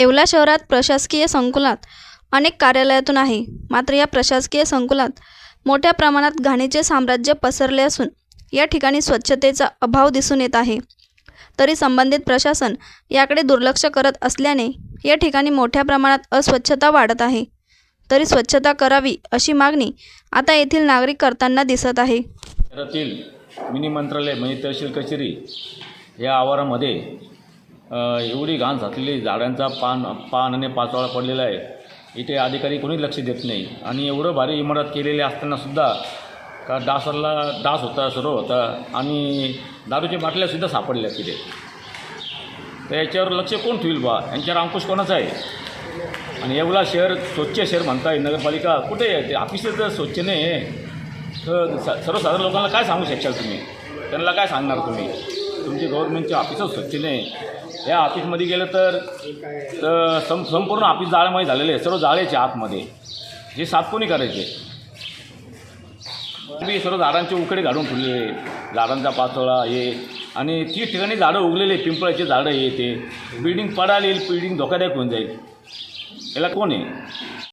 येवला शहरात प्रशासकीय संकुलात अनेक कार्यालयातून आहे. मात्र या प्रशासकीय संकुलात मोठ्या प्रमाणात घाणीचे साम्राज्य पसरले असून या ठिकाणी स्वच्छतेचा अभाव दिसून येत आहे. तरी संबंधित प्रशासन याकडे दुर्लक्ष करत असल्याने या ठिकाणी मोठ्या प्रमाणात अस्वच्छता वाढत आहे. तरी स्वच्छता करावी अशी मागणी आता येथील नागरिक करताना दिसत आहे. शहरातील मिनी मंत्रालय म्हणजे तहसील कचेरी या आवारामध्ये एवढी घाण झाकलेली झाडांचा पान पान आणि पाचोळा पडलेला आहे. इथे अधिकारी कोणीच लक्ष देत नाही. आणि एवढं भारी इमारत केलेली असतानासुद्धा का डासाला डास होता सर्व होता. आणि दारूच्या बाटल्यासुद्धा सापडल्या तिथे. तर याच्यावर लक्ष कोण ठेवील बा यांच्यावर अंकुश कोणाचा आहे? आणि एवढा शहर स्वच्छ शहर म्हणताय नगरपालिका कुठे आहे? ते ऑफिसच जर स्वच्छ नाही आहे. तर सर्वसाधारण लोकांना काय सांगू शकाल तुम्ही? त्यांना काय सांगणार तुम्ही? तुमचे गव्हर्नमेंटचे ऑफिसच स्वच्छ नाही. या ऑफिसमध्ये गेलं तर तर सं संपूर्ण ऑफिस जाळ्यामध्ये झालेले आहे सर्व जाळ्याचे आतमध्ये. जे साफ कोणी करायचे? मी सर्व झाडांचे उकडे घालून ठेवलेले झाडांचा पाचोळा हे. आणि ती ठिकाणी झाडं उगलेले पिंपळाचे झाडं हे ते. बिल्डिंग पडायला येईल बिल्डिंग धोकादायक होऊन जाईल. याला कोण आहे?